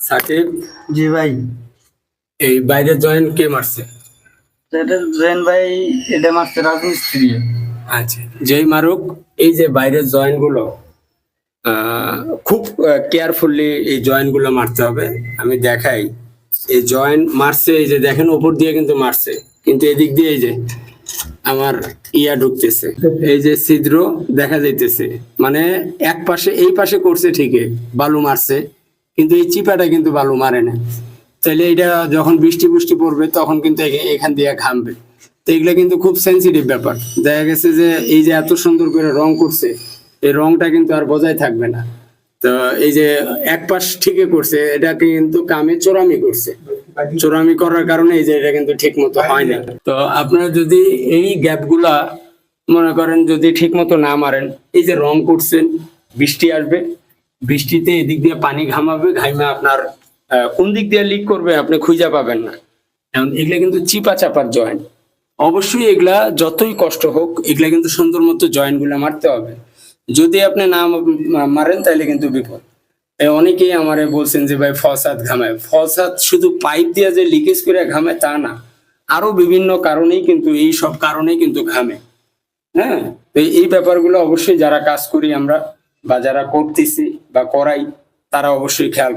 সাকিব জি ভাই। এই বাইরের জয়েন্ট কে মারছে? এটা জৈন ভাই এটা মারছে রাজমিস্ত্রি। আচ্ছা যেই মারুক এই যে বাইরের জয়েন্টগুলো খুব কেয়ারফুলি এই জয়েন্টগুলো মারতে হবে। আমি দেখাই এই জয়েন্ট মারছে এই যে দেখেন উপর দিয়ে কিন্তু মারছে কিন্তু এদিক দিয়ে এই যে আমার ইয়া ঢুকতেছে। এই যে ছিদ্র দেখা যাইতেছে মানে এক পাশে এই পাশে করছে ঠিকই বালু মারছে। কিন্তু এই চিপাটা কিন্তু বালু মারে না। তাহলে এটা যখন বৃষ্টি বৃষ্টি পড়বে, তখন কিন্তু এখান দিয়ে ঘামবে। তো এগুলো কিন্তু খুব সেন্সিটিভ ব্যাপার। দেখা গেছে যে এই যে এত সুন্দর করে রং করছে, এই রংটা কিন্তু আর বজায় থাকবে না। তো এই যে এক পাশ ঠিকই করছে এটাকে কিন্তু কামে চোরামি করছে। চোরামি করার কারণে এই যে এটা কিন্তু ঠিক মতো হয় না। তো আপনারা যদি এই গ্যাপগুলা মনে করেন যদি ঠিক মতো না মারেন, এই যে রং করছেন বৃষ্টি আসবে বৃষ্টিতে এদিক দিয়ে পানি ঘামাবে, ঘাইমে আপনার কোন দিক দিয়ে লিক করবে আপনি খুঁজে পাবেন না। এখন এগুলা কিন্তু চিপা চাপার জয়েন্ট অবশ্যই এগুলা যতই কষ্ট হোক, এগুলা কিন্তু সুন্দর মতো জয়েন্টগুলা মারতে হবে। যদি আপনি না মারেন, তাহলে কিন্তু বিপদ। অনেকেই আমারে বলছেন যে, ভাই ফসাদ ঘামায়। ফসাদ শুধু পাইপ দিয়ে যে লিকেজ করে ঘামে তা না, আরও বিভিন্ন কারণেই কিন্তু, এই সব কারণেই কিন্তু ঘামে। হ্যাঁ? তো এই ব্যাপারগুলো অবশ্যই যারা কাজ করি আমরা বা যারা করতেছে বা করাই তারা অবশ্যই খেয়াল